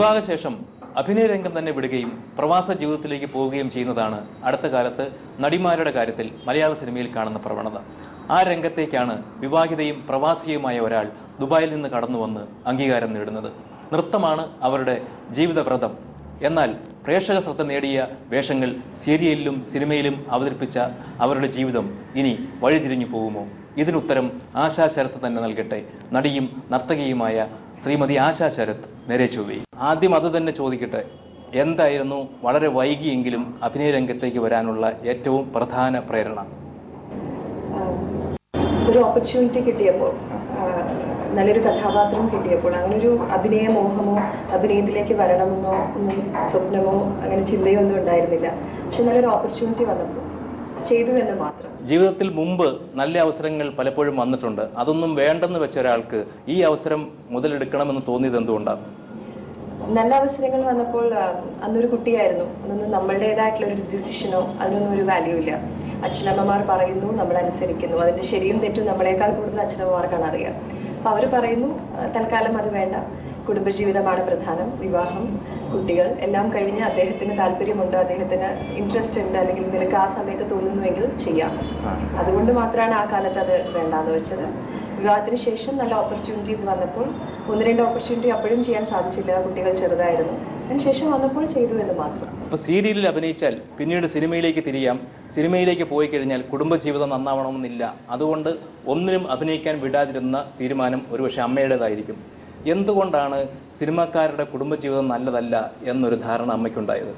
വിവാഹശേഷം അഭിനയ രംഗം തന്നെ വിടുകയും പ്രവാസ ജീവിതത്തിലേക്ക് പോവുകയും ചെയ്യുന്നതാണ് അടുത്ത കാലത്ത് നടിമാരുടെ കാര്യത്തിൽ മലയാള സിനിമയിൽ കാണുന്ന പ്രവണത. ആ രംഗത്തേക്കാണ് വിവാഹിതയും പ്രവാസിയുമായ ഒരാൾ ദുബായിൽ നിന്ന് കടന്നു വന്ന് അംഗീകാരം നേടുന്നത്. നൃത്തമാണ് അവരുടെ ജീവിതവ്രതം. എന്നാൽ പ്രേക്ഷക ശ്രദ്ധ നേടിയ വേഷങ്ങൾ സീരിയലിലും സിനിമയിലും അവതരിപ്പിച്ച അവരുടെ ജീവിതം ഇനി വഴിതിരിഞ്ഞു പോകുമോ? ഇതിനുത്തരം ആശാശരത്ത് തന്നെ നൽകട്ടെ. നടിയും നർത്തകിയുമായ ശ്രീമതി ആശാ ശരത് നേരെ ആദ്യം അത് തന്നെ ചോദിക്കട്ടെ എന്തായിരുന്നു വളരെ വൈകിയെങ്കിലും അഭിനയ രംഗത്തേക്ക് വരാനുള്ള ഏറ്റവും പ്രധാന പ്രേരണ? ഒരു ഓപ്പർച്യൂണിറ്റി കിട്ടിയപ്പോൾ നല്ലൊരു കഥാപാത്രം കിട്ടിയപ്പോൾ അങ്ങനെ ഒരു അഭിനയ മോഹമോ അഭിനയത്തിലേക്ക് വരണമെന്നോ ഒന്നും സ്വപ്നമോ അങ്ങനെ ചിന്തയോ ഒന്നും ഉണ്ടായിരുന്നില്ല. പക്ഷെ നല്ലൊരു ഓപ്പർച്യൂണിറ്റി വന്നപ്പോൾ ചെയ്തു എന്ന് മാത്രം. ജീവിതത്തിൽ മുമ്പ് നല്ല അവസരങ്ങൾ പലപ്പോഴും വന്നിട്ടുണ്ട്. അതൊന്നും വേണ്ടെന്ന് വെച്ച ഒരാൾക്ക് ഈ അവസരം മുതലെടുക്കണമെന്ന് തോന്നിയത് എന്തുകൊണ്ടാണ്? നല്ല അവസരങ്ങൾ വന്നപ്പോൾ അന്നൊരു കുട്ടിയായിരുന്നു. അതൊന്നും നമ്മളുടേതായിട്ടുള്ള ഒരു ഡിസിഷനോ അതിനൊന്നും ഒരു വാല്യൂ ഇല്ല. അച്ഛനമ്മമാർ പറയുന്നു നമ്മൾ അനുസരിക്കുന്നു അതിന്റെ ശരിയും തെറ്റും നമ്മളെക്കാൾ കൂടുതൽ അച്ഛനമ്മമാർക്കാണ് അറിയാം. അപ്പൊ അവർ പറയുന്നു തൽക്കാലം അത് വേണ്ട. കുടുംബജീവിതമാണ് പ്രധാനം. വിവാഹം കുട്ടികൾ എല്ലാം കഴിഞ്ഞ് അദ്ദേഹത്തിന് താല്പര്യമുണ്ട് അദ്ദേഹത്തിന് ഇൻട്രസ്റ്റ് ഉണ്ട് അല്ലെങ്കിൽ നിനക്ക് ആ സമയത്ത് തോന്നുന്നുവെങ്കിൽ ചെയ്യാം. അതുകൊണ്ട് മാത്രമാണ് ആ കാലത്ത് അത് വേണ്ടാന്ന് വെച്ചത്. വിവാഹത്തിന് ശേഷം നല്ല ഓപ്പർച്യൂണിറ്റീസ് വന്നപ്പോൾ ഒന്ന് രണ്ട് ഓപ്പർച്യൂണിറ്റി അപ്പോഴും ചെയ്യാൻ സാധിച്ചില്ല കുട്ടികൾ ചെറുതായിരുന്നു. അതിനുശേഷം വന്നപ്പോൾ ചെയ്തു എന്ന് മാത്രം. അപ്പോൾ സീരിയലിൽ അഭിനയിച്ചാൽ പിന്നീട് സിനിമയിലേക്ക് തിരിയാം. സിനിമയിലേക്ക് പോയി കഴിഞ്ഞാൽ കുടുംബജീവിതം നന്നാവണമെന്നില്ല. അതുകൊണ്ട് ഒന്നിനും അഭിനയിക്കാൻ വിടാതിരുന്ന തീരുമാനം ഒരുപക്ഷെ അമ്മയുടേതായിരിക്കും. എന്തുകൊണ്ടാണ് സിനിമാക്കാരുടെ കുടുംബജീവിതം നല്ലതല്ല എന്നൊരു ധാരണ അമ്മയ്ക്കുണ്ടായത്?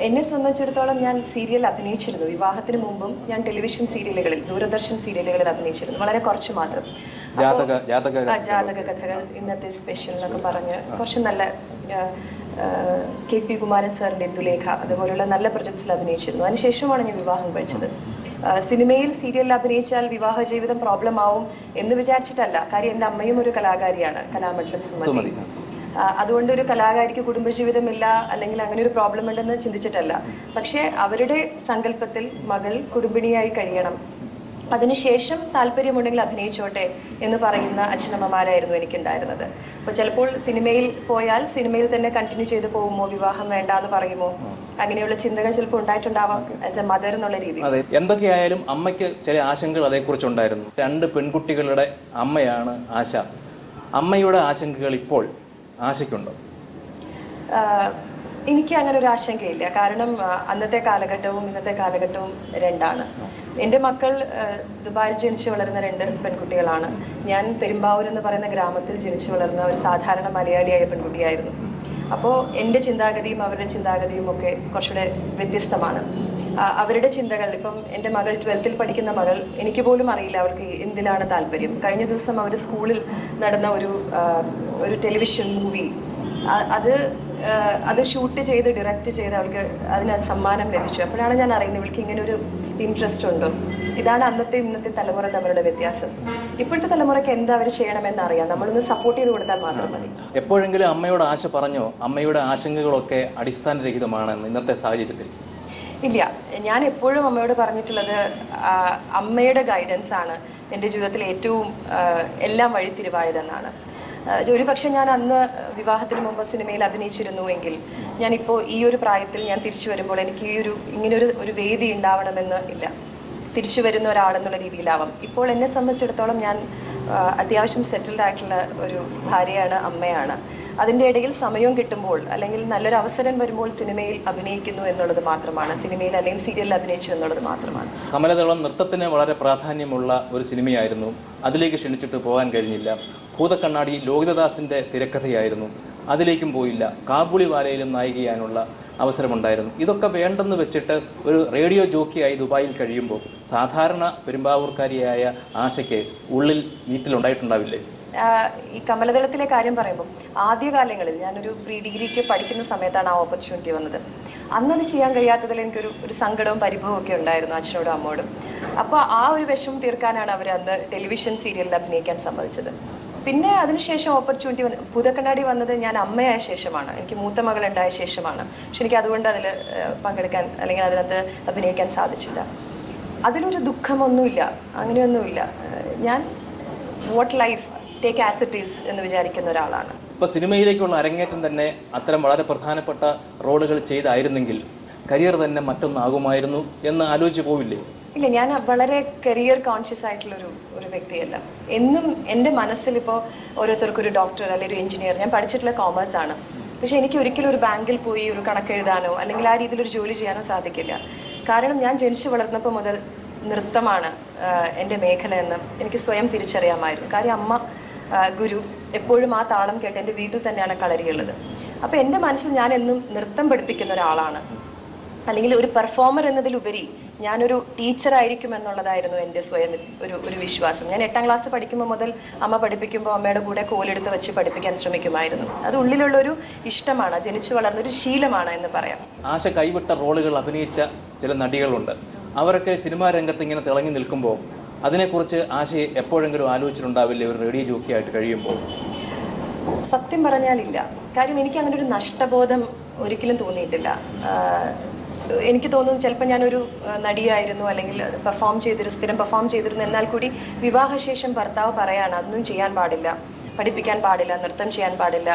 എന്നെ സംബന്ധിച്ചിടത്തോളം ഞാൻ സീരിയൽ അഭിനയിച്ചിരുന്നു. വിവാഹത്തിന് മുമ്പും ഞാൻ ടെലിവിഷൻ സീരിയലുകളിൽ ദൂരദർശൻ സീരിയലുകളിൽ അഭിനയിച്ചിരുന്നു. വളരെ കുറച്ച് മാത്രം. ജാതക ജാതക കഥകൾ. ഇന്നത്തെ സ്പെഷ്യൽ എന്നൊക്കെ പറഞ്ഞ് കുറച്ച് നല്ല കെ പി കുമാരൻ സാറിന്റെ ദുലേഖ അതുപോലുള്ള നല്ല പ്രൊജക്ട്സിൽ അഭിനയിച്ചിരുന്നു. അതിനുശേഷമാണ് ഞാൻ വിവാഹം കഴിച്ചത്. സിനിമയിൽ സീരിയലിൽ അഭിനയിച്ചാൽ വിവാഹ ജീവിതം പ്രോബ്ലം ആവും എന്ന് വിചാരിച്ചിട്ടല്ല. കാര്യം എന്റെ അമ്മയും ഒരു കലാകാരിയാണ് കലാമണ്ഡലം സുമതി. അതുകൊണ്ട് ഒരു കലാകാരിക്ക് കുടുംബജീവിതമില്ല അല്ലെങ്കിൽ അങ്ങനെ ഒരു പ്രോബ്ലം ഉണ്ടെന്ന് ചിന്തിച്ചിട്ടല്ല. പക്ഷേ അവരുടെ സങ്കല്പത്തിൽ മകൾ കുടുംബിനിയായി കഴിയണം. അതിനുശേഷം താല്പര്യമുണ്ടെങ്കിൽ അഭിനയിച്ചോട്ടെ എന്ന് പറയുന്ന അച്ഛനമ്മമാരായിരുന്നു എനിക്കുണ്ടായിരുന്നത്. അപ്പോൾ ചിലപ്പോൾ സിനിമയിൽ പോയാൽ സിനിമയിൽ തന്നെ കണ്ടിന്യൂ ചെയ്ത് പോകുമോ വിവാഹം വേണ്ട എന്ന് പറയുമോ? അങ്ങനെയുള്ള ചിന്തകൾ ചിലപ്പോൾ ഉണ്ടായിട്ടുണ്ടാവാം ആസ് എ മദർ എന്നുള്ള രീതിയിൽ. അതെ എന്തൊക്കെയായാലും അമ്മയ്ക്ക് ചില ആശങ്കകൾ അതേക്കുറിച്ചുണ്ടായിരുന്നു. രണ്ട് പെൺകുട്ടികളുടെ അമ്മയാണ് ആശ. അമ്മയുടെ ആശങ്കകൾ ഇപ്പോൾ ആശയ്ക്കുണ്ടോ? എനിക്ക് അങ്ങനെ ഒരു ആശങ്കയില്ല. കാരണം അന്നത്തെ കാലഘട്ടവും ഇന്നത്തെ കാലഘട്ടവും രണ്ടാണ്. എന്റെ മക്കൾ ദുബായിൽ ജനിച്ചു വളർന്ന രണ്ട് പെൺകുട്ടികളാണ്. ഞാൻ പെരുമ്പാവൂർ എന്ന് പറയുന്ന ഗ്രാമത്തിൽ ജനിച്ചു വളർന്ന ഒരു സാധാരണ മലയാളിയായ പെൺകുട്ടിയായിരുന്നു. അപ്പോൾ എന്റെ ചിന്താഗതിയും അവരുടെ ചിന്താഗതിയും ഒക്കെ കുറച്ചുകൂടെ വ്യത്യസ്തമാണ്. അവരുടെ ചിന്തകൾ ഇപ്പം എന്റെ മകൾ ട്വൽത്തിൽ പഠിക്കുന്ന മകൾ എനിക്ക് പോലും അറിയില്ല അവൾക്ക് എന്തിലാണ് താല്പര്യം. കഴിഞ്ഞ ദിവസം അവർ സ്കൂളിൽ നടന്ന ഒരു ഒരു ടെലിവിഷൻ മൂവി അത് അത് ഷൂട്ട് ചെയ്ത് ഡയറക്റ്റ് ചെയ്ത് അവൾക്ക് അതിന് സമ്മാനം ലഭിച്ചു. അപ്പോഴാണ് ഞാൻ അറിയുന്നത് ഇവൾക്ക് ഇങ്ങനെ ഒരു ഇൻട്രസ്റ്റ് ഉണ്ടോ? ഇതാണ് അന്നത്തെ ഇന്നത്തെ തലമുറ തമ്മിലുള്ള വ്യത്യാസം. ഇപ്പോഴത്തെ തലമുറയ്ക്ക് എന്താ അവർ ചെയ്യണമെന്ന് അറിയാം. നമ്മളൊന്ന് സപ്പോർട്ട് ചെയ്ത് കൊടുത്താൽ മാത്രം മതി. എപ്പോഴെങ്കിലും അമ്മയോട് ആശ പറഞ്ഞോ? അമ്മയുടെ ആശങ്കകളൊക്കെ അടിസ്ഥാനരഹിതമാണെന്ന് ഇന്നത്തെ സാഹചര്യത്തിൽ? ഇല്ല. ഞാൻ എപ്പോഴും അമ്മയോട് പറഞ്ഞിട്ടുള്ളത് അമ്മയുടെ ഗൈഡൻസ് ആണ് എന്റെ ജീവിതത്തിൽ ഏറ്റവും എല്ലാം വഴിത്തിരിവായതെന്നാണ്. ഒരു പക്ഷേ ഞാൻ അന്ന് വിവാഹത്തിന് മുമ്പ് സിനിമയിൽ അഭിനയിച്ചിരുന്നുവെങ്കിൽ ഞാനിപ്പോൾ ഈ ഒരു പ്രായത്തിൽ ഞാൻ തിരിച്ചു വരുമ്പോൾ എനിക്ക് ഈ ഒരു ഇങ്ങനൊരു ഒരു വേദി ഉണ്ടാവണമെന്ന് ഇല്ല. തിരിച്ചു വരുന്ന ഒരാളെന്നുള്ള രീതിയിലാവാം. ഇപ്പോൾ എന്നെ സംബന്ധിച്ചിടത്തോളം ഞാൻ അത്യാവശ്യം സെറ്റിൽഡ് ആയിട്ടുള്ള ഒരു ഭാര്യയാണ് അമ്മയാണ്. അതിന്റെ ഇടയിൽ സമയവും കിട്ടുമ്പോൾ അല്ലെങ്കിൽ നല്ലൊരു അവസരം വരുമ്പോൾ സിനിമയിൽ അഭിനയിക്കുന്നു എന്നുള്ളത് മാത്രമാണ്. സിനിമയിൽ അല്ലെങ്കിൽ സീരിയലിൽ അഭിനയിച്ചു എന്നുള്ളത് മാത്രമാണ്. കമലതളം നൃത്തത്തിന് വളരെ പ്രാധാന്യമുള്ള ഒരു സിനിമയായിരുന്നു. അതിലേക്ക് ക്ഷണിച്ചിട്ട് പോകാൻ കഴിഞ്ഞില്ല. ഭൂതക്കണ്ണാടി ലോഹിതദാസിന്റെ തിരക്കഥയായിരുന്നു. അതിലേക്കും പോയില്ല. കാബുളി വാലയിലും നായികയാനുള്ള അവസരമുണ്ടായിരുന്നു. ഇതൊക്കെ വേണ്ടെന്ന് വെച്ചിട്ട് ഒരു റേഡിയോ ജോക്കിയായി ദുബായിൽ കഴിയുമ്പോൾ സാധാരണ പെരുമ്പാവൂർക്കാരിയായ ആശയ്ക്ക് ഉള്ളിൽ വീട്ടിലുണ്ടായിട്ടുണ്ടാവില്ലേ ഈ കമലദളത്തിലെ കാര്യം പറയുമ്പോൾ ആദ്യകാലങ്ങളിൽ ഞാനൊരു പ്രീ ഡിഗ്രിക്ക് പഠിക്കുന്ന സമയത്താണ് ആ ഓപ്പർച്യൂണിറ്റി വന്നത്. അന്നത് ചെയ്യാൻ കഴിയാത്തതിൽ എനിക്കൊരു ഒരു സങ്കടവും പരിഭവവും ഒക്കെ ഉണ്ടായിരുന്നു അച്ഛനോടും അമ്മോടും അപ്പോൾ ആ ഒരു വിഷമം തീർക്കാനാണ് അവർ അന്ന് ടെലിവിഷൻ സീരിയലിൽ അഭിനയിക്കാൻ സമ്മതിച്ചത്. പിന്നെ അതിനുശേഷം ഓപ്പർച്യൂണിറ്റി വന്ന് ഭൂതക്കണ്ണാടി വന്നത് ഞാൻ അമ്മയായ ശേഷമാണ്. എനിക്ക് മൂത്ത മകൾ ഉണ്ടായ ശേഷമാണ്. പക്ഷെ എനിക്ക് അതുകൊണ്ട് അതിൽ പങ്കെടുക്കാൻ അല്ലെങ്കിൽ അതിനകത്ത് അഭിനയിക്കാൻ സാധിച്ചില്ല. അതിലൊരു ദുഃഖമൊന്നുമില്ല. അങ്ങനെയൊന്നുമില്ല. ഞാൻ what life take as it is എന്ന് വിചാരിക്കുന്ന ഒരാളാണ്. ഇപ്പോൾ സിനിമയിലേക്കുള്ള അരങ്ങേറ്റം തന്നെ അത്തരം വളരെ പ്രധാനപ്പെട്ട റോളുകൾ ചെയ്തായിരുന്നെങ്കിൽ കരിയർ തന്നെ മറ്റൊന്നാകുമായിരുന്നു എന്ന് ആലോചിച്ച് പോവില്ലേ? ഇല്ല ഞാൻ വളരെ കരിയർ കോൺഷ്യസ് ആയിട്ടുള്ളൊരു ഒരു വ്യക്തിയല്ല. എന്നും എന്റെ മനസ്സിലിപ്പോൾ ഒരു ഡോക്ടർ അല്ലെങ്കിൽ ഒരു എഞ്ചിനീയർ ഞാൻ പഠിച്ചിട്ടുള്ള കോമേഴ്സ് ആണ്. പക്ഷേ എനിക്ക് ഒരിക്കലും ഒരു ബാങ്കിൽ പോയി ഒരു കണക്കെഴുതാനോ അല്ലെങ്കിൽ ആ രീതിയിൽ ഒരു ജോലി ചെയ്യാനോ സാധിക്കില്ല. കാരണം ഞാൻ ജനിച്ചു വളർന്നപ്പോൾ മുതൽ നൃത്തമാണ് എന്റെ മേഖല എന്ന് എനിക്ക് സ്വയം തിരിച്ചറിയാമായിരുന്നു. കാര്യം അമ്മ ഗുരു എപ്പോഴും ആ താളം കേട്ട് എന്റെ വീട്ടിൽ തന്നെയാണ് കളരിയുള്ളത്. അപ്പോൾ എന്റെ മനസ്സിൽ ഞാൻ എന്നും നൃത്തം പഠിപ്പിക്കുന്ന ഒരാളാണ്. അല്ലെങ്കിൽ ഒരു പെർഫോമർ എന്നതിലുപരി ഞാനൊരു ടീച്ചറായിരിക്കും എന്നുള്ളതായിരുന്നു എന്റെ സ്വയം ഒരു ഒരു വിശ്വാസം. ഞാൻ എട്ടാം ക്ലാസ് പഠിക്കുമ്പോൾ മുതൽ അമ്മ പഠിപ്പിക്കുമ്പോൾ അമ്മയുടെ കൂടെ കോലെടുത്ത് വെച്ച് പഠിപ്പിക്കാൻ ശ്രമിക്കുമായിരുന്നു. അത് ഉള്ളിലുള്ളൊരു ഇഷ്ടമാണ് ജനിച്ചു വളർന്ന ഒരു ശീലമാണ് എന്ന് പറയാം. ആശ കൈവിട്ട റോളുകൾ അഭിനയിച്ച ചില നടികളുണ്ട്. അവരൊക്കെ സിനിമാ രംഗത്ത് ഇങ്ങനെ തിളങ്ങി നിൽക്കുമ്പോൾ അതിനെക്കുറിച്ച് ആശ എപ്പോഴെങ്കിലും ആലോചിച്ചിട്ടുണ്ടാവില്ലേ? ഒരു റേഡിയോ ജോക്കിയായിട്ട് കഴിയുമ്പോൾ. സത്യം പറഞ്ഞാലില്ല. കാര്യം എനിക്ക് അങ്ങനെ ഒരു നഷ്ടബോധം ഒരിക്കലും തോന്നിയിട്ടില്ല. എനിക്ക് തോന്നുന്നു ചിലപ്പോൾ ഞാനൊരു നടിയായിരുന്നു അല്ലെങ്കിൽ പെർഫോം ചെയ്തിരുന്നു സ്ഥിരം പെർഫോം ചെയ്തിരുന്നു. എന്നാൽ കൂടി വിവാഹശേഷം ഭർത്താവ് പറയാണ് അതൊന്നും ചെയ്യാൻ പാടില്ല. പഠിപ്പിക്കാൻ പാടില്ല. നൃത്തം ചെയ്യാൻ പാടില്ല.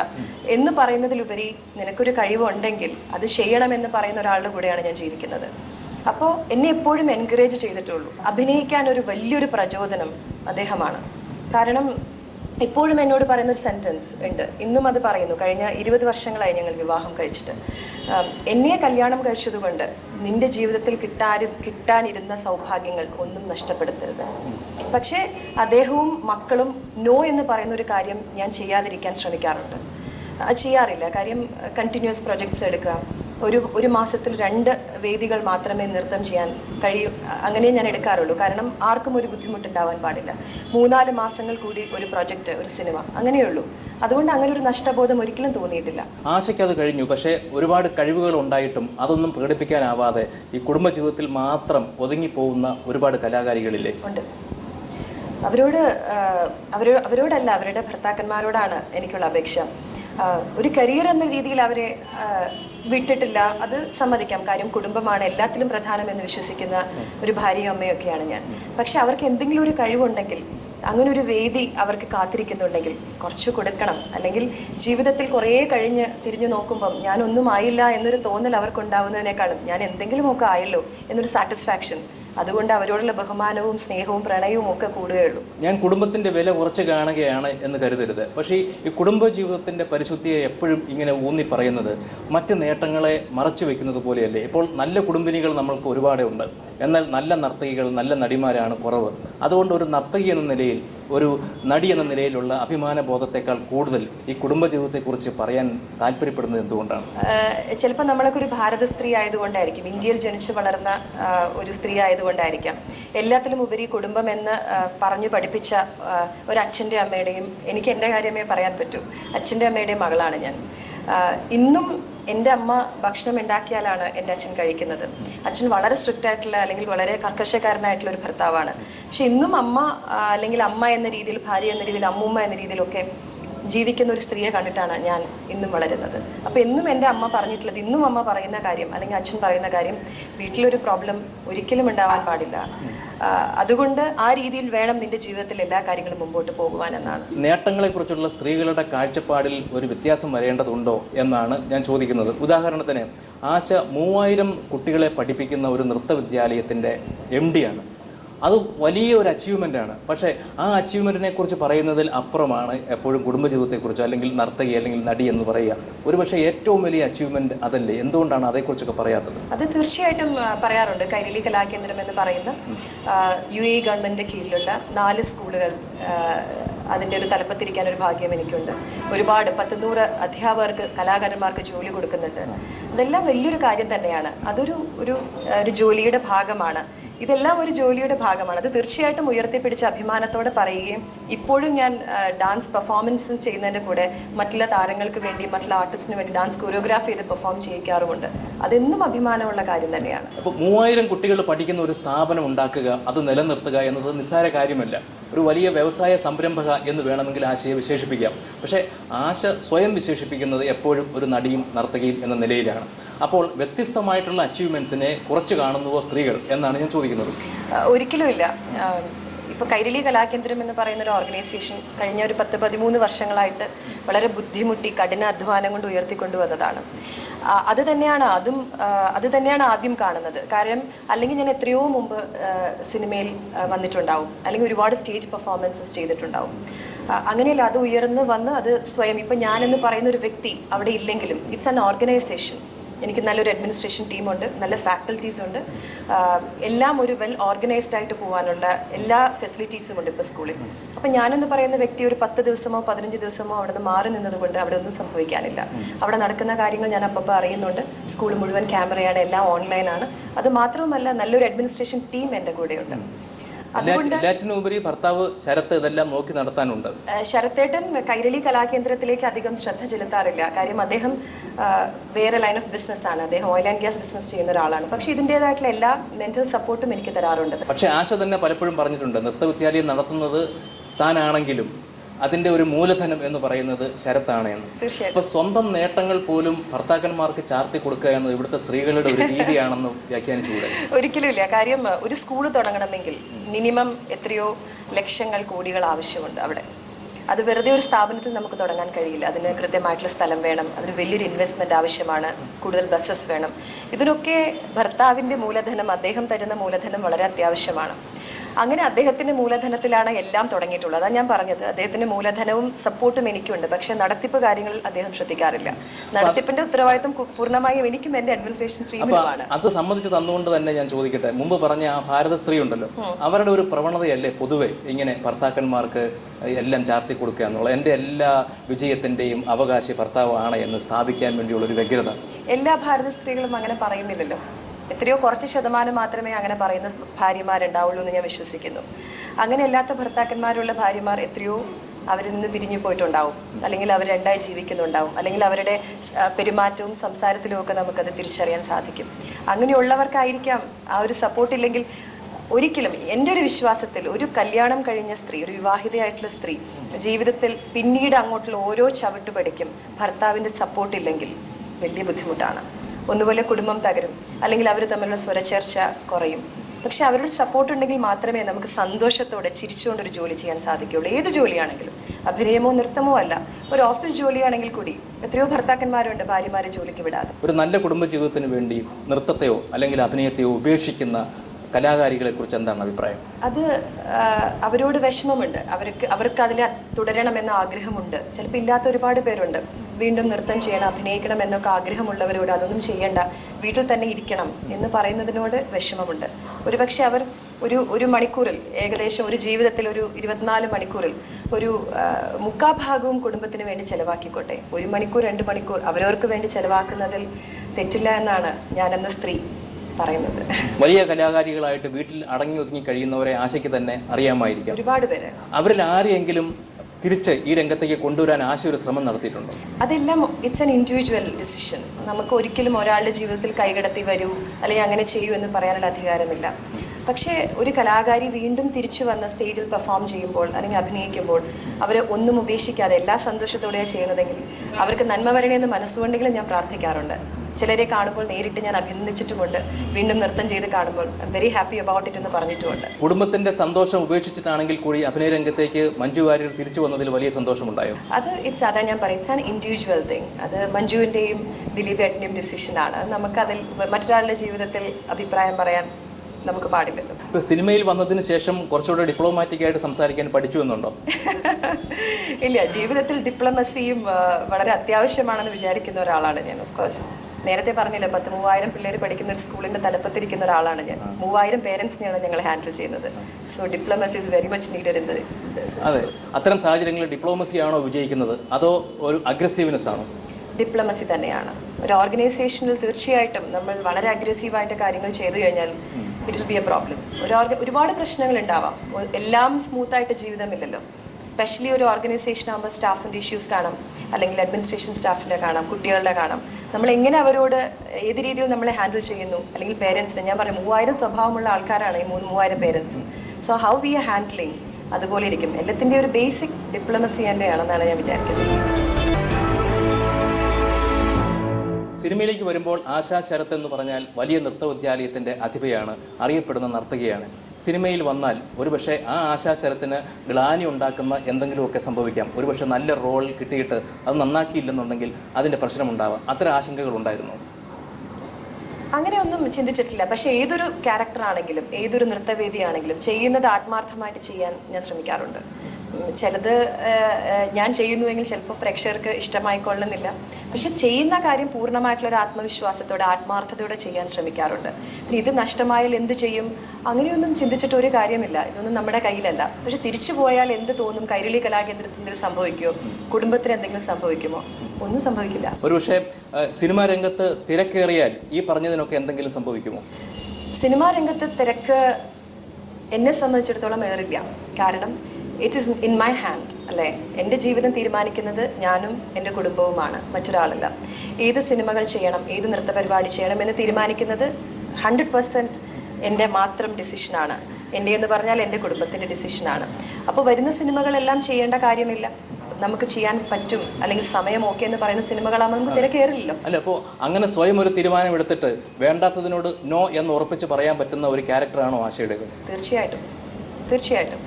എന്ന് പറയുന്നതിലുപരി നിനക്കൊരു കഴിവുണ്ടെങ്കിൽ അത് ചെയ്യണമെന്ന് പറയുന്ന ഒരാളുടെ കൂടെയാണ് ഞാൻ ജീവിക്കുന്നത്. അപ്പോൾ എന്നെ എപ്പോഴും എൻകറേജ് ചെയ്തിട്ടുള്ളൂ. അഭിനയിക്കാൻ ഒരു വലിയൊരു പ്രചോദനം അദ്ദേഹമാണ്. കാരണം ഇപ്പോഴും എന്നോട് പറയുന്ന ഒരു സെന്റൻസ് ഉണ്ട്. ഇന്നും അത് പറയുന്നു. കഴിഞ്ഞ ഇരുപത് വർഷങ്ങളായി ഞങ്ങൾ വിവാഹം കഴിച്ചിട്ട്. എന്നെ കല്യാണം കഴിച്ചതുകൊണ്ട് നിന്റെ ജീവിതത്തിൽ കിട്ടാൻ കിട്ടാനിരുന്ന സൗഭാഗ്യങ്ങൾ ഒന്നും നഷ്ടപ്പെടുത്തരുത്. പക്ഷേ അദ്ദേഹവും മക്കളും നോ എന്ന് പറയുന്ന ഒരു കാര്യം ഞാൻ ചെയ്യാതിരിക്കാൻ ശ്രമിക്കാറുണ്ട്. ചെയ്യാറില്ല. കാര്യം കണ്ടിന്യൂസ് പ്രൊജക്ട്സ് എടുക്കുക. ഒരു ഒരു മാസത്തിൽ രണ്ട് വേദികൾ മാത്രമേ നൃത്തം ചെയ്യാൻ കഴിയൂ അങ്ങനെ ഞാൻ എടുക്കാറുള്ളൂ. കാരണം ആർക്കും ഒരു ബുദ്ധിമുട്ടുണ്ടാവാൻ പാടില്ല. മൂന്നാൽ മാസങ്ങൾ കൂടി ഒരു പ്രൊജക്റ്റ് ഒരു സിനിമ അങ്ങനെയുള്ളൂ അതുകൊണ്ട് അങ്ങനെ ഒരു നഷ്ടബോധം ഒരിക്കലും തോന്നിയിട്ടില്ല. ആശയ്ക്ക് അത് കഴിഞ്ഞു. പക്ഷേ ഒരുപാട് കഴിവുകൾ ഉണ്ടായിട്ടും അതൊന്നും പ്രകടിപ്പിക്കാനാവാതെ ഈ കുടുംബ ജീവിതത്തിൽ മാത്രം ഒതുങ്ങിപ്പോകുന്ന ഒരുപാട് കലാകാരികളില്ലേ? ഉണ്ട്. അവരോട് അവരോ അവരോടല്ല അവരുടെ ഭർത്താക്കന്മാരോടാണ് എനിക്കുള്ള അപേക്ഷ. ഒരു കരിയർ എന്ന രീതിയിൽ അവരെ വിട്ടിട്ടില്ല. അത് സമ്മതിക്കാം. കാര്യം കുടുംബമാണ് എല്ലാത്തിലും പ്രധാനമെന്ന് വിശ്വസിക്കുന്ന ഒരു ഭാര്യയും അമ്മയൊക്കെയാണ് ഞാൻ. പക്ഷെ അവർക്ക് എന്തെങ്കിലും ഒരു കഴിവുണ്ടെങ്കിൽ അങ്ങനെ ഒരു വേദി അവർക്ക് കാത്തിരിക്കുന്നുണ്ടെങ്കിൽ കുറച്ച് കൊടുക്കണം. അല്ലെങ്കിൽ ജീവിതത്തിൽ കുറേ കഴിഞ്ഞ് തിരിഞ്ഞു നോക്കുമ്പം ഞാനൊന്നും ആയില്ല എന്നൊരു തോന്നൽ അവർക്കുണ്ടാവുന്നതിനേക്കാളും ഞാൻ എന്തെങ്കിലുമൊക്കെ ആയല്ലോ എന്നൊരു സാറ്റിസ്ഫാക്ഷൻ അതുകൊണ്ട് അവരോടുള്ള ബഹുമാനവും സ്നേഹവും പ്രണയവും ഒക്കെ കൂടുകയുള്ളൂ. ഞാൻ കുടുംബത്തിന്റെ വില കുറച്ച് കാണുകയാണ് എന്ന് കരുതരുത്. പക്ഷേ ഈ- കുടുംബ ജീവിതത്തിന്റെ പരിശുദ്ധിയെ എപ്പോഴും ഇങ്ങനെ ഊന്നി പറയുന്നത് മറ്റു നേട്ടങ്ങളെ മറച്ചു വെക്കുന്നത് പോലെയല്ലേ? ഇപ്പോൾ നല്ല കുടുംബിനികൾ നമ്മൾക്ക് ഒരുപാട് ഉണ്ട്. എന്നാൽ നല്ല നർത്തകികൾ നല്ല നടിമാരാണ് കുറവ്. അതുകൊണ്ട് ഒരു നർത്തകി എന്ന നിലയിൽ ഒരു നടി എന്ന നിലയിലുള്ള അഭിമാന ബോധത്തെക്കാൾ കൂടുതൽ ഈ കുടുംബ ജീവിതത്തെക്കുറിച്ച് പറയാൻ താല്പര്യപ്പെടുന്നത് എന്തുകൊണ്ടാണ്? ചിലപ്പോൾ നമ്മളൊക്കെ ഒരു ഭാരത സ്ത്രീ ആയതുകൊണ്ടായിരിക്കും. ഇന്ത്യയിൽ ജനിച്ചു വളർന്ന ഒരു സ്ത്രീ ആയതുകൊണ്ടായിരിക്കാം. എല്ലാത്തിലും ഉപരി കുടുംബം എന്ന് പറഞ്ഞു പഠിപ്പിച്ച ഒരു അച്ഛന്റെ അമ്മയുടെയും എനിക്ക് എന്റെ കാര്യമേ പറയാൻ പറ്റൂ. അച്ഛന്റെ അമ്മയുടെയും മകളാണ് ഞാൻ. ഇന്നും എന്റെ അമ്മ ഭക്ഷണം ഉണ്ടാക്കിയാലാണ് എന്റെ അച്ഛൻ കഴിക്കുന്നത്. അച്ഛൻ വളരെ സ്ട്രിക്റ്റ് ആയിട്ടുള്ള അല്ലെങ്കിൽ വളരെ കർക്കശക്കാരനായിട്ടുള്ള ഒരു ഭർത്താവാണ്. പക്ഷെ ഇന്നും അമ്മ അല്ലെങ്കിൽ അമ്മ എന്ന രീതിയിൽ ഭാര്യ എന്ന രീതിയിൽ അമ്മൂമ്മ എന്ന രീതിയിലൊക്കെ ജീവിക്കുന്ന ഒരു സ്ത്രീയെ കണ്ടിട്ടാണ് ഞാൻ ഇന്നും വളരുന്നത്. അപ്പോൾ എന്നും എന്റെ അമ്മ പറഞ്ഞിട്ടുള്ളത് ഇന്നും അമ്മ പറയുന്ന കാര്യം അല്ലെങ്കിൽ അച്ഛൻ പറയുന്ന കാര്യം വീട്ടിലൊരു പ്രോബ്ലം ഒരിക്കലും ഉണ്ടാവാൻ പാടില്ല. അതുകൊണ്ട് ആ രീതിയിൽ വേണം നിന്റെ ജീവിതത്തിൽ എല്ലാ കാര്യങ്ങളും മുമ്പോട്ട് പോകുവാൻ എന്നാണ്. നേട്ടങ്ങളെക്കുറിച്ചുള്ള സ്ത്രീകളുടെ കാഴ്ചപ്പാടിൽ ഒരു വ്യത്യാസം വരേണ്ടതുണ്ടോ എന്നാണ് ഞാൻ ചോദിക്കുന്നത്. ഉദാഹരണത്തിന് ആശ മൂവായിരം കുട്ടികളെ പഠിപ്പിക്കുന്ന ഒരു നൃത്ത വിദ്യാലയത്തിന്റെ എം ആണ്. അത് വലിയ ഒരു അച്ചീവ്മെന്റ് ആണ്. പക്ഷേ ആ അച്ചീവ്മെന്റിനെ കുറിച്ച് പറയുന്നതിൽ അപ്പുറമാണ് എപ്പോഴും കുടുംബജീവിതത്തെക്കുറിച്ചോ അല്ലെങ്കിൽ നർത്തകി അല്ലെങ്കിൽ നടി എന്ന് പറയുക. ഒരുപക്ഷെ ഏറ്റവും വലിയ അച്ചീവ്മെന്റ് അതല്ലേ? എന്തുകൊണ്ടാണ് അതേക്കുറിച്ചൊക്കെ പറയാത്തത്? അത് തീർച്ചയായിട്ടും പറയാറുണ്ട്. കൈരളി കലാകേന്ദ്രം എന്ന് പറയുന്ന യു എ ഗവൺമെന്റ് കീഴിലുള്ള നാല് സ്കൂളുകൾ അതിന്റെ ഒരു തലപ്പത്തിരിക്കാൻ ഒരു ഭാഗ്യം എനിക്കുണ്ട്. ഒരുപാട് പത്തുനൂറ് അധ്യാപകർക്ക് കലാകാരന്മാർക്ക് ജോലി കൊടുക്കുന്നുണ്ട്. അതെല്ലാം വലിയൊരു കാര്യം തന്നെയാണ്. അതൊരു ഒരു ഒരു ജോലിയുടെ ഭാഗമാണ്. ഇതെല്ലാം ഒരു ജോലിയുടെ ഭാഗമാണ്. അത് തീർച്ചയായിട്ടും ഉയർത്തിപ്പിടിച്ച അഭിമാനത്തോടെ പറയുകയും ഇപ്പോഴും ഞാൻ ഡാൻസ് പെർഫോമൻസ് ചെയ്യുന്നതിന്റെ കൂടെ മറ്റുള്ള താരങ്ങൾക്ക് വേണ്ടി മറ്റുള്ള ആർട്ടിസ്റ്റിന് വേണ്ടി ഡാൻസ് കൊറിയോഗ്രാഫി ചെയ്ത് പെർഫോം ചെയ്യിക്കാറുമുണ്ട്. അതെന്നും അഭിമാനമുള്ള കാര്യം തന്നെയാണ്. അപ്പോൾ മൂവായിരം കുട്ടികൾ പഠിക്കുന്ന ഒരു സ്ഥാപനം ഉണ്ടാക്കുക അത് നിലനിർത്തുക എന്നത് നിസ്സാര കാര്യമല്ല. ഒരു വലിയ വ്യവസായ സംരംഭക എന്ന് വേണമെങ്കിൽ ആശയെ വിശേഷിപ്പിക്കാം. പക്ഷേ ആശ സ്വയം വിശേഷിപ്പിക്കുന്നത് എപ്പോഴും ഒരു നടിയും നർത്തകയും എന്ന നിലയിലാണ്. അപ്പോൾ വ്യത്യസ്തമായിട്ടുള്ള അച്ചീവ്മെന്റ്സിനെ കുറച്ച് കാണുന്നുവോ സ്ത്രീകൾ എന്നാണ് ഞാൻ ചോദിക്കുന്നത്. ഒരിക്കലുമില്ല ഇപ്പൊ കൈരളി കലാകേന്ദ്രം എന്ന് പറയുന്ന ഒരു ഓർഗനൈസേഷൻ കഴിഞ്ഞ ഒരു പത്ത് പതിമൂന്ന് വർഷങ്ങളായിട്ട് വളരെ ബുദ്ധിമുട്ടി കഠിന അധ്വാനം കൊണ്ട് ഉയർത്തിക്കൊണ്ടുവന്നതാണ് അത് തന്നെയാണ് അതും അത് തന്നെയാണ് ആദ്യം കാണുന്നത്. കാരണം അല്ലെങ്കിൽ ഞാൻ എത്രയോ മുമ്പ് സിനിമയിൽ വന്നിട്ടുണ്ടാവും. അല്ലെങ്കിൽ ഒരുപാട് സ്റ്റേജ് പെർഫോമൻസസ് ചെയ്തിട്ടുണ്ടാവും. അങ്ങനെയല്ല അത് ഉയർന്ന് വന്ന് അത് സ്വയം ഇപ്പം ഞാനെന്ന് പറയുന്ന ഒരു വ്യക്തി അവിടെ ഇല്ലെങ്കിലും ഇറ്റ്സ് ആൻ ഓർഗനൈസേഷൻ എനിക്ക് നല്ലൊരു അഡ്മിനിസ്ട്രേഷൻ ടീമുണ്ട് നല്ല ഫാക്കൽറ്റീസ് ഉണ്ട്. എല്ലാം ഒരു വെൽ ഓർഗനൈസ്ഡ് ആയിട്ട് പോകാനുള്ള എല്ലാ ഫെസിലിറ്റീസും ഉണ്ട് ഇപ്പോൾ സ്കൂളിൽ അപ്പം ഞാനെന്ന് പറയുന്ന വ്യക്തി ഒരു പത്ത് ദിവസമോ പതിനഞ്ച് ദിവസമോ അവിടെ നിന്ന് മാറി നിന്നതുകൊണ്ട് അവിടെ ഒന്നും സംഭവിക്കാനില്ല. അവിടെ നടക്കുന്ന കാര്യങ്ങൾ ഞാൻ അപ്പപ്പോൾ അറിയുന്നുണ്ട്. സ്കൂൾ മുഴുവൻ ക്യാമറയാണ് എല്ലാം ഓൺലൈനാണ് അത് നല്ലൊരു അഡ്മിനിസ്ട്രേഷൻ ടീം എന്റെ കൂടെയുണ്ട്. ഉപരി ഭർത്താവ് ശരത്ത് ഇതെല്ലാം നോക്കി നടത്താനുണ്ട്. ശരത്തേട്ടൻ കൈരളി കലാകേന്ദ്രത്തിലേക്ക് അധികം ശ്രദ്ധ ചെലുത്താറില്ല. കാര്യം അദ്ദേഹം വേറെ ലൈൻ ഓഫ് ബിസിനസ് ആണ്. അദ്ദേഹം ഓയിൽ ആൻഡ് ഗ്യാസ് ബിസിനസ് ചെയ്യുന്ന ഒരാളാണ്. പക്ഷേ ഇതിന്റെതായിട്ടുള്ള എല്ലാ മെന്റൽ സപ്പോർട്ടും എനിക്ക് തരാറുണ്ട്. പക്ഷേ ആശ തന്നെ പലപ്പോഴും പറഞ്ഞിട്ടുണ്ട് നൃത്ത വിദ്യാലയം നടത്തുന്നത് താനാണെങ്കിലും അതിന്റെ ഒരു മൂലധനം എന്ന് പറയുന്നത് ശരത്താണ് എന്ന്. അപ്പൊ സ്വന്തം നേട്ടങ്ങൾ പോലും ഭർത്താക്കന്മാർക്ക് ചാർത്തി കൊടുക്കുക എന്നത് ഇവിടുത്തെ സ്ത്രീകളുടെ ഒരു രീതിയാണെന്ന് വ്യാഖ്യാനിച്ചുകൂടെ? ഒരിക്കലും ഇല്ല. കാര്യം ഒരു സ്കൂൾ തുടങ്ങണമെങ്കിൽ മിനിമം എത്രയോ ലക്ഷങ്ങൾ കോടികൾ ആവശ്യമുണ്ട് അവിടെ. അത് വെറുതെ ഒരു സ്ഥാപനത്തിൽ നമുക്ക് തുടങ്ങാൻ കഴിയില്ല. അതിന് കൃത്യമായിട്ടുള്ള സ്ഥലം വേണം. അതിന് വലിയൊരു ഇൻവെസ്റ്റ്മെന്റ് ആവശ്യമാണ്. കൂടുതൽ ബസ്സസ് വേണം. ഇതിനൊക്കെ ഭർത്താവിന്റെ മൂലധനം അദ്ദേഹം തരുന്ന മൂലധനം വളരെ അത്യാവശ്യമാണ്. അങ്ങനെ അദ്ദേഹത്തിന്റെ മൂലധനത്തിലാണ് എല്ലാം തുടങ്ങിയിട്ടുള്ളത്. അതാണ് ഞാൻ പറഞ്ഞത്. അദ്ദേഹത്തിന്റെ മൂലധനവും സപ്പോർട്ടും എനിക്കുണ്ട്. പക്ഷെ നടത്തിപ്പ് കാര്യങ്ങളിൽ അദ്ദേഹം ശ്രദ്ധിക്കാറില്ല. നടത്തിപ്പിന്റെ ഉത്തരവാദിത്വം പൂർണമായും എനിക്കും എന്റെ അഡ്മിനിസ്ട്രേഷൻ അപ്പൊ ടീമിനുമാണ് അത് സംബന്ധിച്ച് തന്നുകൊണ്ട് തന്നെ ഞാൻ ചോദിക്കട്ടെ. മുമ്പ് പറഞ്ഞ ആ ഭാരത സ്ത്രീ ഉണ്ടല്ലോ. അവരുടെ ഒരു പ്രവണതയല്ലേ പൊതുവെ ഇങ്ങനെ ഭർത്താക്കന്മാർക്ക് എല്ലാം ചാർത്തി കൊടുക്കുക എന്നുള്ള എന്റെ എല്ലാ വിജയത്തിന്റെയും അവകാശി ഭർത്താവ് ആണ് എന്ന് സ്ഥാപിക്കാൻ വേണ്ടിയുള്ള ഒരു വ്യഗ്രത. എല്ലാ ഭാരത സ്ത്രീകളും അങ്ങനെ പറയുന്നില്ലല്ലോ. എത്രയോ കുറച്ച് ശതമാനം മാത്രമേ അങ്ങനെ പറയുന്ന ഭാര്യമാരുണ്ടാവുള്ളൂ എന്ന് ഞാൻ വിശ്വസിക്കുന്നു. അങ്ങനെ അല്ലാത്ത ഭർത്താക്കന്മാരുള്ള ഭാര്യമാർ എത്രയോ അവരിൽ നിന്ന് പിരിഞ്ഞു പോയിട്ടുണ്ടാവും. അല്ലെങ്കിൽ അവർ രണ്ടായി ജീവിക്കുന്നുണ്ടാവും. അല്ലെങ്കിൽ അവരുടെ പെരുമാറ്റവും സംസാരത്തിലും ഒക്കെ നമുക്കത് തിരിച്ചറിയാൻ സാധിക്കും. അങ്ങനെയുള്ളവർക്കായിരിക്കാം ആ ഒരു സപ്പോർട്ടില്ലെങ്കിൽ ഒരിക്കലും എന്റെ ഒരു വിശ്വാസത്തിൽ ഒരു കല്യാണം കഴിഞ്ഞ സ്ത്രീ ഒരു വിവാഹിതയായിട്ടുള്ള സ്ത്രീ ജീവിതത്തിൽ പിന്നീട് അങ്ങോട്ടുള്ള ഓരോ ചവിട്ടുപടിക്കും ഭർത്താവിന്റെ സപ്പോർട്ട് ഇല്ലെങ്കിൽ വലിയ ബുദ്ധിമുട്ടാണ്. ഒന്നുപോലെ കുടുംബം തകരും. അല്ലെങ്കിൽ അവർ തമ്മിലുള്ള സ്വരചേർച്ച കുറയും. പക്ഷെ അവരുടെ സപ്പോർട്ട് ഉണ്ടെങ്കിൽ മാത്രമേ നമുക്ക് സന്തോഷത്തോടെ ചിരിച്ചുകൊണ്ടൊരു ജോലി ചെയ്യാൻ സാധിക്കുകയുള്ളൂ. ഏത് ജോലിയാണെങ്കിലും. അഭിനയമോ നൃത്തമോ അല്ല. ഒരു ഓഫീസ് ജോലിയാണെങ്കിൽ കൂടി എത്രയോ ഭർത്താക്കന്മാരുണ്ട് ഭാര്യമാരെ ജോലിക്ക് വിടാതെ. ഒരു നല്ല കുടുംബ കുടുംബജീവിതത്തിന് വേണ്ടി നൃത്തത്തെയോ അല്ലെങ്കിൽ അഭിനയത്തെയോ ഉപേക്ഷിക്കുന്ന കലാകാരികളെ കുറിച്ച് എന്താണ് അഭിപ്രായം? അത് അവരോട് വിഷമമുണ്ട്. അവർക്ക് അവർക്ക് അതിൽ തുടരണമെന്ന ആഗ്രഹമുണ്ട്. ചിലപ്പോൾ ഇല്ലാത്ത ഒരുപാട് പേരുണ്ട്. വീണ്ടും നൃത്തം ചെയ്യണം അഭിനയിക്കണം എന്നൊക്കെ ആഗ്രഹമുള്ളവരോട് അതൊന്നും ചെയ്യണ്ട. വീട്ടിൽ തന്നെ ഇരിക്കണം എന്ന് പറയുന്നതിനോട് വിഷമമുണ്ട്. ഒരുപക്ഷെ അവർ ഒരു ഒരു മണിക്കൂറിൽ ഏകദേശം ഒരു ജീവിതത്തിൽ ഒരു ഇരുപത്തിനാല് മണിക്കൂറിൽ ഒരു മുക്കാഭാഗവും മുക്കാ ഭാഗവും കുടുംബത്തിന് വേണ്ടി ചെലവാക്കിക്കോട്ടെ. ഒരു മണിക്കൂർ രണ്ട് മണിക്കൂർ അവരവർക്ക് വേണ്ടി ചെലവാക്കുന്നതിൽ തെറ്റില്ല എന്നാണ് ഞാനെന്ന സ്ത്രീ. പറയുന്നത്. വലിയ കലാകാരികളായിട്ട് വീട്ടിൽ അടങ്ങി ഒതുങ്ങി കഴിയുന്നവരെ ആശയ്ക്ക് തന്നെ അറിയാമായിരിക്കാം. ഒരുപാട് പേര്. അവരിൽ ആരെയെങ്കിലും തിരിച്ച് ഈ രംഗത്തേക്ക് കൊണ്ടുവരാൻ ആശ ഒരു ശ്രമം നടത്തിയിട്ടുണ്ടോ? അതെല്ലാം ഇറ്റ്സ് എൻ ഇൻഡിവിജ്വൽ ഡിസിഷൻ നമുക്ക് ഒരിക്കലും ഒരാളുടെ ജീവിതത്തിൽ കൈകടത്തി വരൂ അല്ലെങ്കിൽ അങ്ങനെ ചെയ്യൂ എന്ന് പറയാനുള്ള അധികാരമില്ല. പക്ഷേ ഒരു കലാകാരി വീണ്ടും തിരിച്ചു വന്ന് സ്റ്റേജിൽ പെർഫോം ചെയ്യുമ്പോൾ അല്ലെങ്കിൽ അഭിനയിക്കുമ്പോൾ അവരെ ഒന്നും ഉപേക്ഷിക്കാതെ എല്ലാ സന്തോഷത്തോടെയാണ് ചെയ്യുന്നതെങ്കിൽ അവർക്ക് നന്മ വരണേ എന്ന് മനസ്സുകൊണ്ടെങ്കിലും ഞാൻ പ്രാർത്ഥിക്കാറുണ്ട്. ചിലരെ കാണുമ്പോൾ നേരിട്ട് ഞാൻ അഭിനന്ദിച്ചിട്ടുമുണ്ട്. വീണ്ടും നൃത്തം ചെയ്ത് കാണുമ്പോൾ വെരി ഹാപ്പി അബൌട്ട് ഇറ്റ് എന്ന് പറഞ്ഞിട്ടുമുണ്ട്. കുടുംബത്തിന്റെ സന്തോഷം ഉപേക്ഷിച്ചിട്ടാണെങ്കിൽ കൂടി അഭിനയ രംഗത്തേക്ക് മഞ്ജു വാര്യർ തിരിച്ചു വന്നതിൽ വലിയ സന്തോഷമുണ്ടായോ? അത് ഇറ്റ്സ് അതാ ഞാൻ പറയും ഇറ്റ്സ് ആൻ ഇൻഡിവിജ്വൽ തിങ് അത് മഞ്ജുവിന്റെയും ദിലീപ് ഏട്ടന്റെയും ഡിസിഷനാണ് നമുക്കതിൽ മറ്റൊരാളുടെ ജീവിതത്തിൽ അഭിപ്രായം പറയാൻ നമുക്ക് പാടില്ലല്ലോ സിനിമയിൽ വന്നതിന് ശേഷം കുറച്ചുകൂടെ ഡിപ്ലോമാറ്റിക് ആയിട്ട് സംസാരിക്കാൻ പഠിച്ചു എന്നുണ്ടോ? ഇല്ല ജീവിതത്തിൽ ഡിപ്ലോമസിയും വളരെ അത്യാവശ്യമാണെന്ന് വിചാരിക്കുന്ന ഒരാളാണ് ഞാൻ ഓഫ് കോഴ്സ് നേരത്തെ പറഞ്ഞില്ല പത്ത് മൂവായിരം പിള്ളേർ പഠിക്കുന്ന ഒരു സ്കൂളിന്റെ തലപ്പത്തിരിക്കുന്ന ഒരാളാണ് ഞാൻ. മൂവായിരം പേരൻസിനെയാണ് ഞങ്ങൾ ഹാൻഡിൽ ചെയ്യുന്നത്. So diplomacy is very much needed in the അതെ. അത്തരം സാഹചര്യങ്ങളിൽ ഡിപ്ലോമസി ആണോ വിജയിക്കുന്നത്? അതോ ഒരു അഗ്രസീവ്നെസ് ആണോ? ഡിപ്ലോമസി തന്നെയാണ്. ഒരു ഓർഗനൈസേഷനിൽ തീർച്ചയായിട്ടും നമ്മൾ വളരെ അഗ്രസീവായിട്ട് കാര്യങ്ങൾ ചെയ്തു കഴിഞ്ഞാൽ it will be a problem ഒരു ഒരുപാട് പ്രശ്നങ്ങൾ ഉണ്ടാവാം. എല്ലാം എല്ലാം സ്മൂത്തായിട്ട് ജീവിതമില്ലല്ലോ സ്പെഷ്യലി ഒരു ഓർഗനൈസേഷൻ ആകുമ്പോൾ സ്റ്റാഫിന്റെ ഇഷ്യൂസ് കാണാം. അല്ലെങ്കിൽ അഡ്മിനിസ്ട്രേഷൻ സ്റ്റാഫിന്റെ കാണാം കുട്ടികളുടെ കാണാം. നമ്മൾ എങ്ങനെ അവരോട് ഏത് രീതിയിൽ നമ്മളെ ഹാൻഡിൽ ചെയ്യുന്നു? അല്ലെങ്കിൽ പേരൻസിനെ ഞാൻ പറയും മൂവായിരം സ്വഭാവമുള്ള ആൾക്കാരാണ് ഈ മൂന്ന് മൂവായിരം പേരൻസും so how we are handling അതുപോലെ ഇരിക്കും. എല്ലാത്തിന്റെ ഒരു ബേസിക് ഡിപ്ലോമസി തന്നെയാണെന്നാണ് ഞാൻ വിചാരിക്കുന്നത്. സിനിമയിലേക്ക് വരുമ്പോൾ ആശാ ശരത് എന്ന് പറഞ്ഞാൽ വലിയ നൃത്തവിദ്യാലയത്തിന്റെ അധിപയാണ് അറിയപ്പെടുന്ന നർത്തകിയാണ്. സിനിമയിൽ വന്നാൽ ഒരുപക്ഷെ ആ ആശാ ശരത്തിന് ഗ്ലാനി ഉണ്ടാക്കുന്ന എന്തെങ്കിലുമൊക്കെ സംഭവിക്കാം. ഒരുപക്ഷെ നല്ല റോൾ കിട്ടിയിട്ട് അത് നന്നാക്കിയില്ലെന്നുണ്ടെങ്കിൽ അതിന്റെ പ്രശ്നമുണ്ടാവാം. അത്തരം ആശങ്കകൾ ഉണ്ടായിരുന്നു. അങ്ങനെയൊന്നും ചിന്തിച്ചിട്ടില്ല. പക്ഷേ ഏതൊരു ക്യാരക്ടർ ആണെങ്കിലും ഏതൊരു നൃത്തവേദിയാണെങ്കിലും ചെയ്യുന്നത് ആത്മാർത്ഥമായിട്ട് ചെയ്യാൻ ഞാൻ ശ്രമിക്കാറുണ്ട്. ചിലത് ഞാൻ ചെയ്യുന്നുവെങ്കിൽ ചിലപ്പോൾ പ്രേക്ഷകർക്ക് ഇഷ്ടമായിക്കൊള്ളുന്നില്ല. പക്ഷെ ചെയ്യുന്ന കാര്യം പൂർണമായിട്ടുള്ള ഒരു ആത്മവിശ്വാസത്തോടെ ആത്മാർത്ഥതയോടെ ചെയ്യാൻ ശ്രമിക്കാറുണ്ട്. പിന്നെ ഇത് നഷ്ടമായാൽ എന്ത് ചെയ്യും? അങ്ങനെയൊന്നും ചിന്തിച്ചിട്ട് ഒരു കാര്യമില്ല. ഇതൊന്നും നമ്മുടെ കയ്യിലല്ല. പക്ഷെ തിരിച്ചു പോയാൽ എന്ത് തോന്നും? കൈരളി കലാകേന്ദ്രത്തിൽ എന്തെങ്കിലും സംഭവിക്കുമോ കുടുംബത്തിന് എന്തെങ്കിലും സംഭവിക്കുമോ? ഒന്നും സംഭവിക്കില്ല. ഒരുപക്ഷെ പക്ഷേ സിനിമാ രംഗത്ത് തിരക്കേറിയാൽ ഈ പറഞ്ഞതിനൊക്കെ എന്തെങ്കിലും സംഭവിക്കുമോ? സിനിമാ രംഗത്ത് തിരക്ക് എന്നെ സംബന്ധിച്ചിടത്തോളം ഏറില്ല. കാരണം it is in my hand അല്ലേ? എന്റെ ജീവിതം തീരുമാനിക്കുന്നത് ഞാനും എന്റെ കുടുംബവുമാണ് മറ്റൊരാളല്ല. ഏത് സിനിമകൾ ചെയ്യണം ഏത് നൃത്ത പരിപാടി ചെയ്യണം എന്ന് തീരുമാനിക്കുന്നത് ഹൺഡ്രഡ് പെർസെന്റ് എന്റെ മാത്രം ഡിസിഷനാണ് എന്റെ എന്ന് പറഞ്ഞാൽ എന്റെ കുടുംബത്തിന്റെ ഡിസിഷനാണ് അപ്പോൾ വരുന്ന സിനിമകളെല്ലാം ചെയ്യേണ്ട കാര്യമില്ല. നമുക്ക് ചെയ്യാൻ പറ്റും അല്ലെങ്കിൽ സമയം ഓക്കെ എന്ന് പറയുന്ന സിനിമകളാകുമ്പോൾ നമുക്ക് തിരക്കേറില്ലല്ലോ അല്ല അപ്പോൾ അങ്ങനെ സ്വയം ഒരു തീരുമാനം എടുത്തിട്ട് വേണ്ടാത്തതിനോട് നോ എന്ന് ഉറപ്പിച്ച് പറയാൻ പറ്റുന്ന ഒരു ക്യാരക്ടറാണോ ആശയുടെ? തീർച്ചയായിട്ടും. തീർച്ചയായിട്ടും.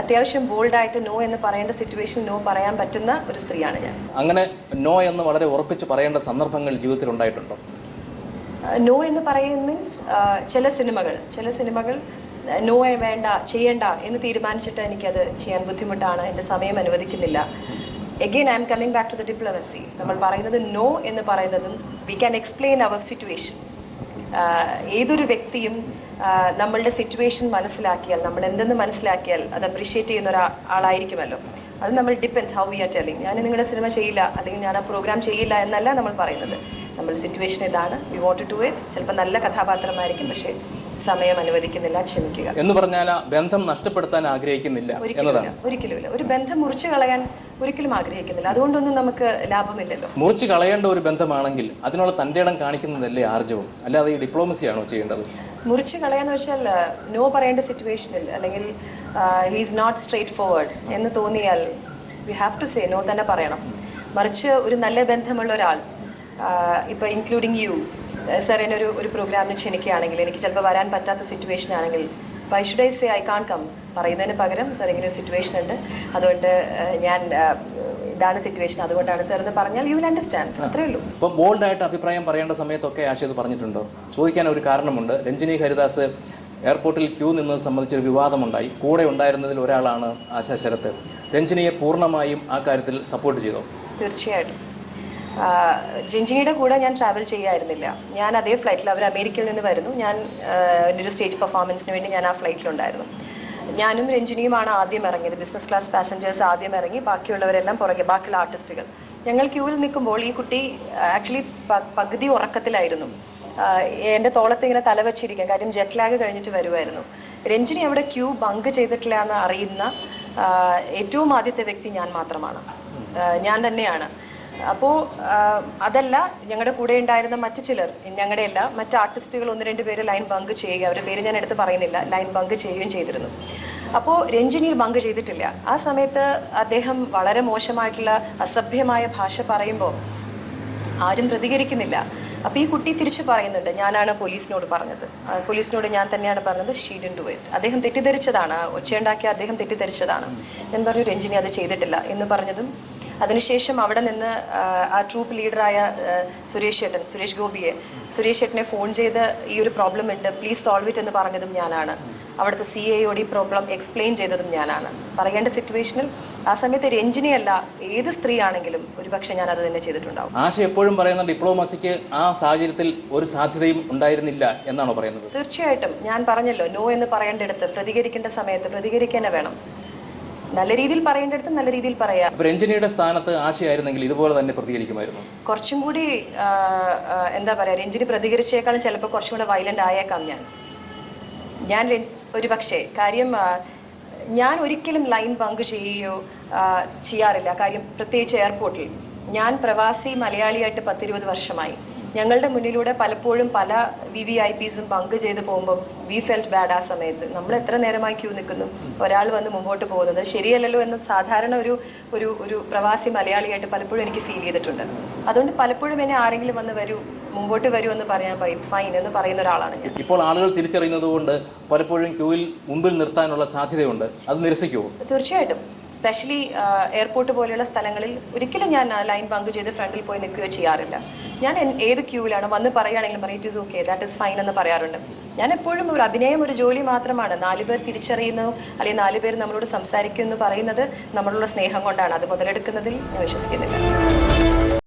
അത്യാവശ്യം ബോൾഡായിട്ട് നോ എന്ന് പറയേണ്ട സിറ്റുവേഷൻ നോ പറയാൻ പറ്റുന്ന ഒരു സ്ത്രീയാണ് ഞാൻ. അങ്ങനെ നോ എന്ന് വളരെ ഉറപ്പിച്ച് പറയേണ്ട സന്ദർഭങ്ങൾ ജീവിതത്തിൽ ഉണ്ടായിട്ടുണ്ടോ? നോ എന്ന് പറയുന്ന മീൻസ് ചില സിനിമകൾ ചില സിനിമകൾ നോ വേണ്ട ചെയ്യണ്ട എന്ന് തീരുമാനിച്ചിട്ട് എനിക്കത് ചെയ്യാൻ ബുദ്ധിമുട്ടാണ് എന്റെ സമയം അനുവദിക്കുന്നില്ല. Again I am coming back to the diplomacy നമ്മൾ പറയുന്നത് നോ എന്ന് പറയുന്നതും we can explain our situation ഏതൊരു വ്യക്തിയും നമ്മളുടെ സിറ്റുവേഷൻ മനസ്സിലാക്കിയാൽ നമ്മൾ എന്തെന്ന് മനസ്സിലാക്കിയാൽ അത് അപ്രീഷിയേറ്റ് ചെയ്യുന്ന ഒരാ ആളായിരിക്കുമല്ലോ. അത് നമ്മൾ depends how we are telling ഞാൻ നിങ്ങളുടെ സിനിമ ചെയ്യില്ല അല്ലെങ്കിൽ ഞാൻ ആ പ്രോഗ്രാം ചെയ്യില്ല എന്നല്ല നമ്മൾ പറയുന്നത്. നമ്മൾ സിറ്റുവേഷൻ ഇതാണ് വി വോണ്ട് ടു ഇറ്റ് ചിലപ്പോൾ നല്ല കഥാപാത്രമായിരിക്കും പക്ഷേ സമയം അനുവദിക്കുന്നില്ല ക്ഷമിക്കുക. എന്ന് പറഞ്ഞാൽ ബന്ധം നഷ്ടപ്പെടുത്താൻ ആഗ്രഹിക്കുന്നില്ല ഒരിക്കലുമില്ല ഒരിക്കലുമില്ല. ഒരു ബന്ധം മുറിച്ചു കളയാൻ ഒരിക്കലും ആഗ്രഹിക്കുന്നില്ല. അതുകൊണ്ടൊന്നും നമുക്ക് ലാഭമില്ലല്ലോ. മുറിച്ചു കളയേണ്ട ഒരു ബന്ധമാണെങ്കിൽ അതിനുള്ള തന്റെ ഇടം കാണിക്കുന്നതല്ലേ ആർജവും? അല്ലാതെ ഈ ഡിപ്ലോമസിയാണോ ചെയ്യേണ്ടത്? മുറിച്ച് കളയാന്ന് വെച്ചാൽ നോ പറയേണ്ട സിറ്റുവേഷനിൽ അല്ലെങ്കിൽ he is not straight forward എന്ന് തോന്നിയാൽ we have to say no തന്നെ പറയണം. മറിച്ച് ഒരു നല്ല ബന്ധമുള്ള ഒരാൾ ഇപ്പോൾ ഇൻക്ലൂഡിങ് യു സർ എന്നെ ഒരു ഒരു പ്രോഗ്രാമിന് ക്ഷണിക്കുകയാണെങ്കിൽ എനിക്ക് ചിലപ്പോൾ വരാൻ പറ്റാത്ത സിറ്റുവേഷൻ ആണെങ്കിൽ I should I say I can't come പറയുന്നതിന് പകരം സാർ ഇങ്ങനെ ഒരു സിറ്റുവേഷൻ ഉണ്ട്. അതുകൊണ്ട് ഞാൻ ഇതാണ് സിറ്റുവേഷൻ അതുകൊണ്ടാണ് സാർ എന്ന് പറഞ്ഞാൽ യു വിൽ അണ്ടർസ്റ്റാൻഡ് അത്രേ ഉള്ളൂ. അപ്പോൾ ബോൾഡായിട്ട് അഭിപ്രായം പറയേണ്ട സമയത്തൊക്കെ ആശയത് പറഞ്ഞിട്ടുണ്ടോ? ചോദിക്കാൻ ഒരു കാരണമുണ്ട്. രഞ്ജിനി ഹരിദാസ് എയർപോർട്ടിൽ ക്യൂ നിന്നത് സംബന്ധിച്ചൊരു വിവാദമുണ്ടായി. കൂടെ ഉണ്ടായിരുന്നതിൽ ഒരാളാണ് ആശാ ശരത്ത് രഞ്ജിനിയെ പൂർണമായും ആ കാര്യത്തിൽ സപ്പോർട്ട് ചെയ്തോ? തീർച്ചയായിട്ടും. ജിഞ്ചിനിയുടെ കൂടെ ഞാൻ ട്രാവൽ ചെയ്യായിരുന്നില്ല. ഞാൻ അതേ ഫ്ലൈറ്റിൽ അവർ അമേരിക്കയിൽ നിന്ന് വരുന്നു. ഞാൻ ഒരു സ്റ്റേജ് പെർഫോമൻസിന് വേണ്ടി ഞാൻ ആ ഫ്ലൈറ്റിലുണ്ടായിരുന്നു ഞാനും രഞ്ജിനിയുമാണ് ആദ്യം ഇറങ്ങിയത്. ബിസിനസ് ക്ലാസ് പാസഞ്ചേഴ്സ് ആദ്യം ഇറങ്ങി. ബാക്കിയുള്ളവരെല്ലാം പുറകെ ബാക്കിയുള്ള ആർട്ടിസ്റ്റുകൾ ഞങ്ങൾ ക്യൂവിൽ നിൽക്കുമ്പോൾ ഈ കുട്ടി ആക്ച്വലി പകുതി ഉറക്കത്തിലായിരുന്നു. എന്റെ തോളത്ത് ഇങ്ങനെ തല വെച്ചിരിക്കാം കാര്യം ജെറ്റ് ലാഗ് കഴിഞ്ഞിട്ട് വരുമായിരുന്നു രഞ്ജിനി അവിടെ ക്യൂ ബങ്ക് ചെയ്തിട്ടില്ല എന്ന് അറിയുന്ന ഏറ്റവും ആദ്യത്തെ വ്യക്തി ഞാൻ മാത്രമാണ്. ഞാൻ തന്നെയാണ്. അപ്പോൾ അതല്ല ഞങ്ങളുടെ കൂടെ ഉണ്ടായിരുന്ന മറ്റു ചിലർ ഞങ്ങളുടെ അല്ല മറ്റ് ആർട്ടിസ്റ്റുകൾ ഒന്ന് രണ്ട് പേര് ലൈൻ ബങ്ക് ചെയ്യുക അവരുടെ പേര് ഞാൻ എടുത്ത് പറയുന്നില്ല ലൈൻ ബങ്ക് ചെയ്യുകയും ചെയ്തിരുന്നു. അപ്പോൾ രഞ്ജിനി ബങ്ക് ചെയ്തിട്ടില്ല. ആ സമയത്ത് അദ്ദേഹം വളരെ മോശമായിട്ടുള്ള അസഭ്യമായ ഭാഷ പറയുമ്പോൾ ആരും പ്രതികരിക്കുന്നില്ല. അപ്പോൾ ഈ കുട്ടി തിരിച്ചു പറയുന്നുണ്ട് ഞാനാണ് പോലീസിനോട് പറഞ്ഞത്. പോലീസിനോട് ഞാൻ തന്നെയാണ് പറഞ്ഞത് ഷീ ടു ഡു ഇറ്റ് അദ്ദേഹം തെറ്റിദ്ധരിച്ചതാണ് ഒച്ചയുണ്ടാക്കിയ അദ്ദേഹം തെറ്റിദ്ധരിച്ചതാണ്. ഞാൻ പറഞ്ഞു രഞ്ജിനി അത് ചെയ്തിട്ടില്ല എന്ന് പറഞ്ഞതും അതിനുശേഷം അവിടെ നിന്ന് ആ, ട്രൂപ്പ് ലീഡറായ സുരേഷ് ചേട്ടൻ സുരേഷ് ഗോപിയെ സുരേഷ് ചേട്ടനെ ഫോൺ ചെയ്ത് ഈ ഒരു പ്രോബ്ലം ഉണ്ട് പ്ലീസ് സോൾവ് ഇറ്റ് എന്ന് പറഞ്ഞതും ഞാനാണ്. അവിടുത്തെ സി എയോട് ഈ പ്രോബ്ലം എക്സ്പ്ലെയിൻ ചെയ്തതും ഞാനാണ്. പറയേണ്ട സിറ്റുവേഷനിൽ ആ സമയത്ത് രഞ്ജിനിയല്ല ഏത് സ്ത്രീ ആണെങ്കിലും ഒരുപക്ഷെ ഞാൻ അത് തന്നെ ചെയ്തിട്ടുണ്ടാവും. ആശ എപ്പോഴും പറയുന്ന ഡിപ്ലോമസിക്ക് ആ സാഹചര്യത്തിൽ ഒരു സാധ്യതയും ഉണ്ടായിരുന്നില്ല എന്നാണോ പറയുന്നത്? തീർച്ചയായിട്ടും. ഞാൻ പറഞ്ഞല്ലോ നോ എന്ന് പറയേണ്ടടുത്ത് പ്രതികരിക്കേണ്ട സമയത്ത് പ്രതികരിക്കാനേ വേണം. നല്ല രീതിയിൽ പറയേണ്ടടുത്ത് നല്ല രീതിയിൽ പറയാം. രഞ്ജനിയുടെ സ്ഥാനത്ത് ആശയായിരുന്നെങ്കിൽ ഇതുപോലെ തന്നെ പ്രതികരിക്കുമായിരുന്നു. കുറച്ചും കൂടി എന്താ പറയാ രഞ്ജിനി പ്രതികരിച്ചേക്കാളും ചിലപ്പോൾ കുറച്ചും കൂടെ വയലന്റ് ആയേക്കാം ഞാൻ. ഞാൻ ഒരു പക്ഷേ കാര്യം ഞാൻ ഒരിക്കലും ലൈൻ ബങ്ക് ചെയ്യുകയോ ചെയ്യാറില്ല. കാര്യം പ്രത്യേകിച്ച് എയർപോർട്ടിൽ ഞാൻ പ്രവാസി മലയാളിയായിട്ട് പത്തിരുപത് വർഷമായി. ഞങ്ങളുടെ മുന്നിലൂടെ പലപ്പോഴും പല വി വി ഐ പിസും പങ്ക് ചെയ്ത് പോകുമ്പോൾ വി ഫെൽറ്റ് ബാഡ് ആ സമയത്ത്. നമ്മൾ എത്ര നേരമായി ക്യൂ നിൽക്കുന്നു? ഒരാൾ വന്ന് മുമ്പോട്ട് പോകുന്നത് ശരിയല്ലല്ലോ എന്ന് സാധാരണ ഒരു ഒരു ഒരു പ്രവാസി മലയാളിയായിട്ട് പലപ്പോഴും എനിക്ക് ഫീൽ ചെയ്തിട്ടുണ്ട്. അതുകൊണ്ട് പലപ്പോഴും എന്നെ ആരെങ്കിലും വന്ന് വരൂ മുമ്പോട്ട് വരൂ എന്ന് പറയാൻ പറയും ഇറ്റ്സ് ഫൈൻ എന്ന് പറയുന്ന ഒരാളാണ് ഞാൻ. ഇപ്പോൾ ആളുകൾ തിരിച്ചറിയുന്നത് കൊണ്ട് പലപ്പോഴും ക്യൂവിൽ മുമ്പിൽ നിർത്താനുള്ള സാധ്യതയുണ്ട്. അത് നിരസിക്കുമോ തീർച്ചയായിട്ടും. സ്പെഷ്യലി എയർപോർട്ട് പോലെയുള്ള സ്ഥലങ്ങളിൽ ഒരിക്കലും ഞാൻ ലൈൻ പങ്ക് ചെയ്ത് ഫ്രണ്ടിൽ പോയി നിൽക്കുകയോ ചെയ്യാറില്ല. ഞാൻ ഏത് ക്യൂവിലാണ് വന്ന് പറയുകയാണെങ്കിലും പറയും it is okay that is fine എന്ന് പറയാറുണ്ട്. ഞാൻ എപ്പോഴും ഒരു അഭിനയം ഒരു ജോലി മാത്രമാണ്. നാല് പേർ തിരിച്ചറിയുന്നു അല്ലെങ്കിൽ നാല് പേർ നമ്മളോട് സംസാരിക്കുന്നു എന്ന് പറയുന്നത് നമ്മളുള്ള സ്നേഹം കൊണ്ടാണ്. അത് മുതലെടുക്കുന്നതിൽ ഞാൻ വിശ്വസിക്കുന്നില്ല.